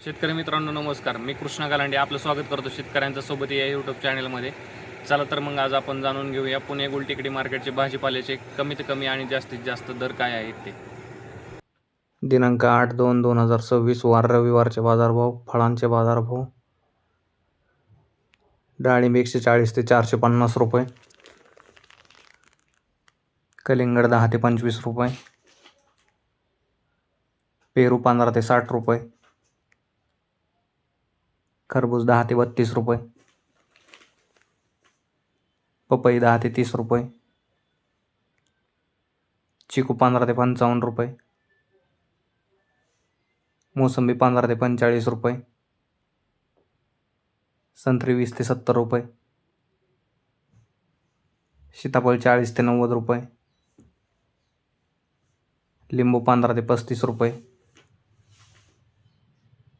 शेतकरी मित्रांनो नमस्कार. मी कृष्णा गालांडे आपलं स्वागत करतो शेतकऱ्यांच्या सोबत या यूट्यूब चॅनलमध्ये चला तर मग आज आपण जाणून घेऊया पुणे गुलटेकडी मार्केटचे भाजीपाल्याचे कमीत कमी आणि जास्तीत जास्त दर काय आहेत ते. दिनांक आठ दोन दोन हजार सव्वीस वार रविवारचे बाजारभाव फळांचे बाजारभाव. डाळिंब एकशे चाळीस ते चारशे पन्नास रुपये. कलिंगड दहा ते पंचवीस रुपये. पेरू पंधरा ते साठ रुपये. खरबूज दहा ते बत्तीस रुपये. पपई दहा ते तीस रुपये. चिकू पंधरा ते पंचावन्न रुपये. मोसंबी पंधरा ते पंचेचाळीस रुपये. संत्री वीस ते सत्तर रुपये. सीताफळ चाळीस ते नव्वद रुपये. लिंबू पंधरा ते पस्तीस रुपये.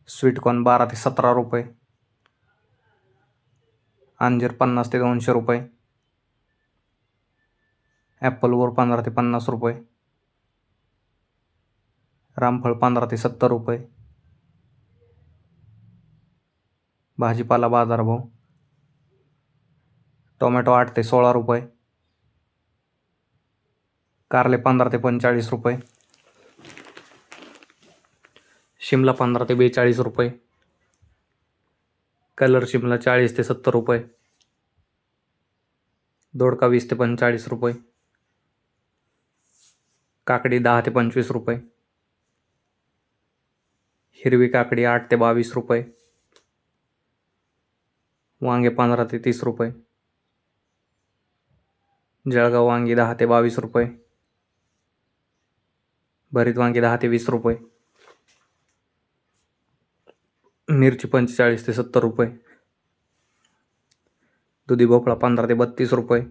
स्वीटकॉर्न बारा ते सतरा रुपये. अंजीर पन्नास ते दोनशे रुपये. ॲपलवर पंधरा ते पन्नास रुपये. रामफळ पंधरा ते सत्तर रुपये. भाजीपाला बाजारभाव. टोमॅटो आठ ते सोळा रुपये. कारले पंधरा ते पंचेचाळीस रुपये. शिमला पंधरा ते बेचाळीस रुपये. कलर शिमला चाळीस ते सत्तर रुपये. दोडका वीस ते पंचेचाळीस रुपये. काकडी दहा ते पंचवीस रुपये. हिरवी काकडी आठ ते बावीस रुपये. वांगे पंधरा ते तीस रुपये. जळगाव वांगी दहा ते बावीस रुपये. भरीत वांगी दहा ते वीस रुपये. मिरची पंचेचाळीस ते सत्तर रुपये. दुधी भोपळा पंधरा ते बत्तीस रुपये.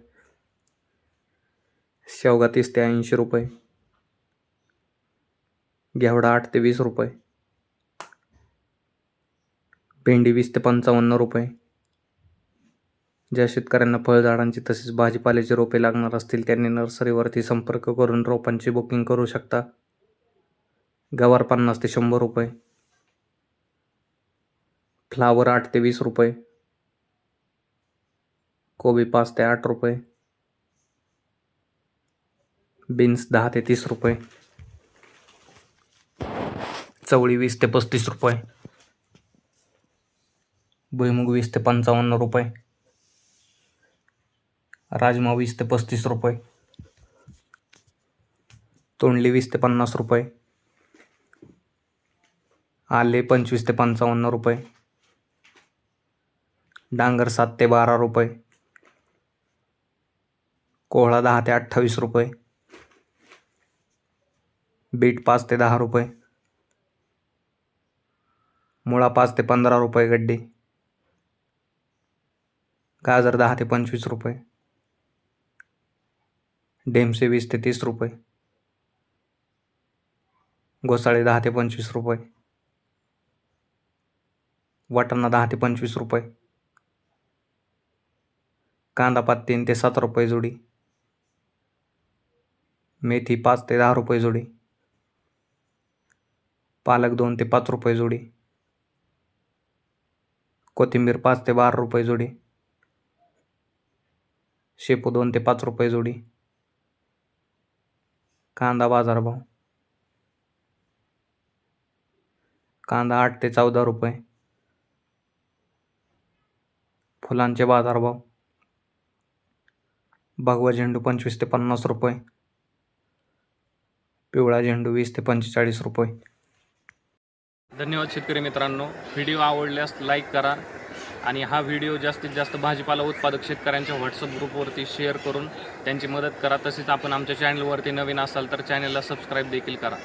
शेवगा तीस ते ऐंशी रुपये. घेवडा आठ ते वीस रुपये. भेंडी वीस ते पंचावन्न रुपये. ज्या शेतकऱ्यांना फळझाडांची तसेच भाजीपाल्याची रोपे लागणार असतील त्यांनी नर्सरीवरती संपर्क करून रोपांची बुकिंग करू शकता. गवार पन्नास ते शंभर रुपये. फ्लावर आठ ते वीस रुपये. कोबी पाच ते आठ रुपये. बीन्स दहा ते तीस रुपये. चवळी वीस ते पस्तीस रुपये. भुईमुग वीस ते पंचावन्न रुपये. राजमा वीस ते पस्तीस रुपये. तोंडली वीस ते पन्नास रुपये. आले पंचवीस ते पंचावन्न रुपये. डांगर सात ते बारा रुपये. कोहळा दहा ते अठ्ठावीस रुपये. बीट पाच ते दहा रुपये. मुळा पाच ते पंधरा रुपये गड्डी. गाजर दहा ते पंचवीस रुपये. डेमसे वीस ते तीस रुपये. घोसाळे दहा ते पंचवीस रुपये. वाटाणा दहा ते पंचवीस रुपये. कांदा पाच तीन ते सात रुपये जोडी. मेथी पाच ते दहा रुपये जोडी. पालक दोन ते पाच रुपये जोडी. कोथिंबीर पाच ते बारा रुपये जोडी. शेपू दोन ते पाच रुपये जोडी. कांदा बाजारभाव कांदा आठ ते चौदा रुपये. फुलांचे बाजारभाव भगवा झेंडू पंचवीस ते पन्नास रुपये. पिवळा झेंडू वीस ते पंचेचाळीस रुपये. धन्यवाद शेतकरी मित्रांनो. व्हिडिओ आवडल्यास लाईक करा आणि हा व्हिडिओ जास्तीत जास्त भाजीपाला उत्पादक शेतकऱ्यांच्या व्हॉट्सअप ग्रुपवरती शेअर करून त्यांची मदत करा. तसेच आपण आमच्या चॅनलवरती नवीन असाल तर चॅनलला सबस्क्राईब देखील करा.